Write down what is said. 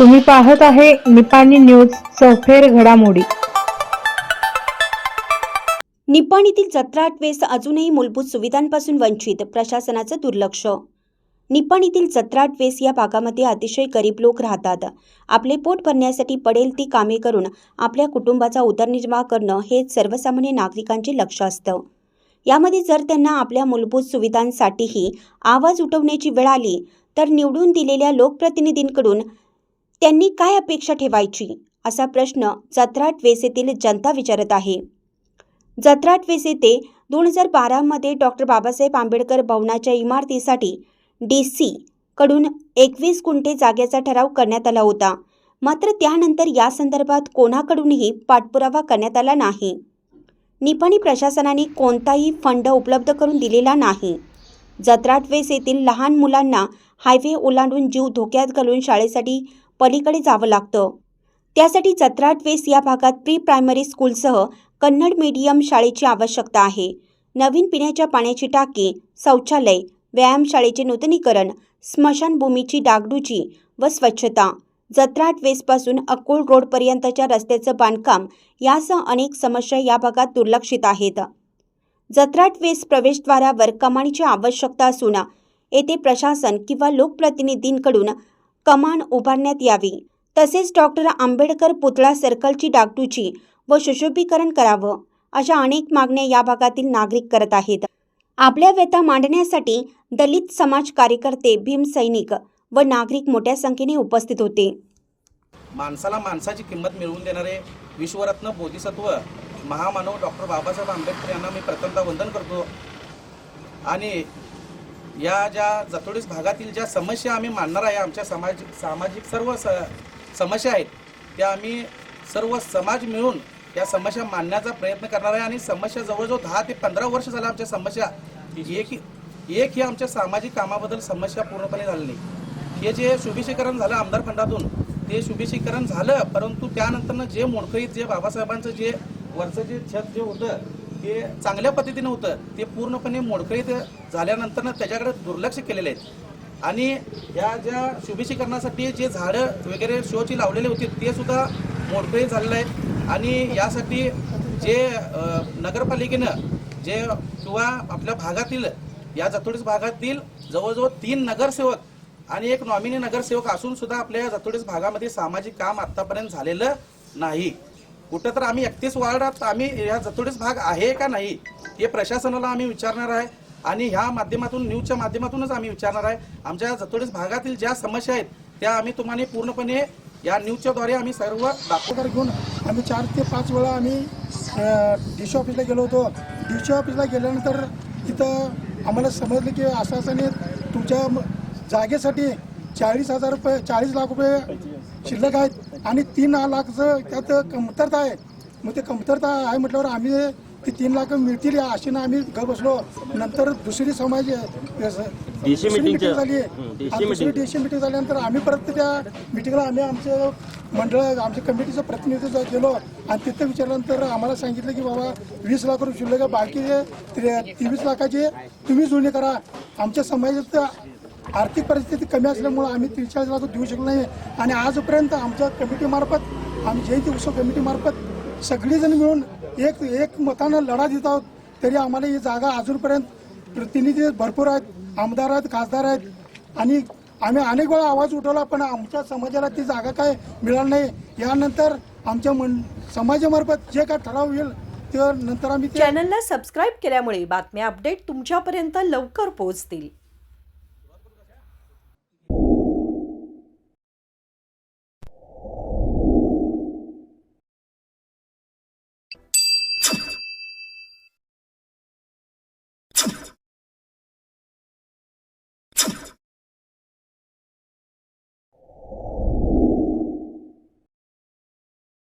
तुम्ही पाहत आहे निपाणी न्यूज सफेर घडामोडी. निपाणीतील जत्रा आठवेस अजूनही मूलभूत सुविधांपासून वंचित प्रशासनाचं दुर्लक्ष. निपाणीतील जत्रा वेस या भागामध्ये अतिशय गरीब लोक राहतात. आपले पोट भरण्यासाठी पडेल ती कामे करून आपल्या कुटुंबाचा उदरनिर्वाह करणं हे सर्वसामान्य नागरिकांचे लक्ष असतं. यामध्ये जर त्यांना आपल्या मूलभूत सुविधांसाठीही आवाज उठवण्याची वेळ आली तर निवडून दिलेल्या लोकप्रतिनिधींकडून त्यांनी काय अपेक्षा ठेवायची? असा प्रश्न जत्राटवेस येथील जनता विचारत आहे. जत्राटवेस येथे दोन हजार बारामध्ये डॉक्टर बाबासाहेब आंबेडकर भवनाच्या इमारतीसाठी डी सी कडून एकवीस गुंठे जागेचा ठराव करण्यात आला होता. मात्र त्यानंतर या संदर्भात कोणाकडूनही पाठपुरावा करण्यात आला नाही. निपाणी प्रशासनाने कोणताही फंड उपलब्ध करून दिलेला नाही. जत्राटवेस येथील लहान मुलांना हायवे ओलांडून जीव धोक्यात घालून शाळेसाठी पलीकडे जावं लागतं. त्यासाठी चत्राटवेस या भागात प्री प्रायमरी स्कूलसह कन्नड मीडियम शाळेची आवश्यकता आहे. नवीन पिण्याच्या पाण्याची टाकी शौचालय व्यायामशाळेचे नूतनीकरण स्मशानभूमीची डागडुजी व स्वच्छता जत्राट वेसपासून अकोल रोडपर्यंतच्या रस्त्याचं बांधकाम यासह अनेक समस्या या भागात दुर्लक्षित आहेत. जत्राट वेस प्रवेशद्वारावर कमानीची आवश्यकता असून येथे प्रशासन किंवा लोकप्रतिनिधींकडून कमान उभारण्यात यावी. तसेच डॉक्टर आंबेडकर पुतळा सर्कलची डागटुची व सुशोभीकरण करावं अशा अनेक मागण्या या भागातील नागरिक करत आहेत. आपल्या व्यथा मांडण्यासाठी दलित समाज कार्यकर्ते भीम सैनिक व नागरिक मोठ्या संख्येने उपस्थित होते. माणसाला माणसाची किंमत मिळवून देणारे विश्वरत्न बोधिसत्व महामानव डॉक्टर बाबासाहेब आंबेडकर यांना मी प्रथमतः वंदन करतो. आणि या ज्या जतोडीस भागातील ज्या समस्या आम्ही मांडणार आहे आमच्या समाज सामाजिक सर्व स समस्या आहेत त्या आम्ही सर्व समाज मिळून या समस्या मांडण्याचा प्रयत्न करणार आहे. आणि समस्या जवळजवळ दहा ते पंधरा वर्ष झाल्या आमच्या समस्या एक एक ही आमच्या सामाजिक कामाबद्दल समस्या पूर्णपणे झाली नाही. हे जे शुभेशीकरण झालं आमदार फंडातून ते शुभेशीकरण झालं परंतु त्यानंतरनं जे मोडकळीत जे बाबासाहेबांचं जे वरचं जे छत जे होतं ते चांगल्या पद्धतीनं होतं. ते पूर्णपणे मोडकळीत झाल्यानंतरनं त्याच्याकडे दुर्लक्ष केलेले आहेत. आणि या ज्या शुभेशीकरणासाठी जे झाडं वगैरे शोची लावलेले होते ते सुद्धा मोडकळीत झालेले आहेत. आणि यासाठी जे नगरपालिकेनं जे किंवा आपल्या भागातील या जतोडीस भागातील जवळजवळ तीन नगरसेवक आणि एक नॉमिनी नगरसेवक असून सुद्धा आपल्या या जतोडीस भागामध्ये सामाजिक काम आतापर्यंत झालेलं नाही. कुठं तर आम्ही एकतीस वार्डात आम्ही या जतोडीस भाग आहे का नाही हे प्रशासनाला आम्ही विचारणार आहे. आणि ह्या माध्यमातून न्यूजच्या माध्यमातूनच आम्ही विचारणार आहे. आमच्या जतोडीस भागातील ज्या समस्या आहेत त्या आम्ही तुम्हाला पूर्णपणे या न्यूजच्या द्वारे आम्ही सर्व दाखवदार घेऊन आम्ही चार ते पाच वेळा आम्ही डी सी ऑफिसला गेलो होतो. डी सी ऑफिसला गेल्यानंतर तिथं आम्हाला समजलं की असं असं नाही तुमच्या जागेसाठी चाळीस हजार रुपये चाळीस लाख रुपये शिल्लक आहेत. आणि तीन लाखचं त्यात कमतरता आहे. मग ते कमतरता आहे म्हटल्यावर आम्ही ती तीन लाख मिळतील या आशेनं आम्ही घर बसलो. नंतर दुसरी समाज च्या- झाली. दुसरी. डीसी मिटिंग झाल्यानंतर आम्ही परत त्या मिटिंगला आम्ही आमचं मंडळ आमच्या कमिटीचं प्रतिनिधित्व गेलो आणि तिथं विचारल्यानंतर आम्हाला सांगितलं की बाबा वीस लाख रुपये शिल्लक त्रे- तेवीस लाखाचे तुम्ही जुळणी करा. आमच्या समाजात आर्थिक परिस्थिती कमी असल्यामुळं आम्ही त्रेचाळीस लाख देऊ शकलो नाही. आणि आजपर्यंत आमच्या कमिटीमार्फत आम्ही जयंती उत्सव कमिटीमार्फत सगळीजण मिळून एक एक मतानं लढा देत आहोत. तरी आम्हाला ही जागा अजूनपर्यंत प्रतिनिधी भरपूर आहेत आमदार आहेत खासदार आहेत. आणि आम्ही अनेक वेळा आवाज उठवला पण आमच्या समाजाला ती जागा काय मिळाली नाही. यानंतर आमच्या मन समाजामार्फत जे काय ठराव होईल ते नंतर आम्ही ते चॅनलला सबस्क्राईब केल्यामुळे बातम्या अपडेट तुमच्यापर्यंत लवकर पोहोचतील.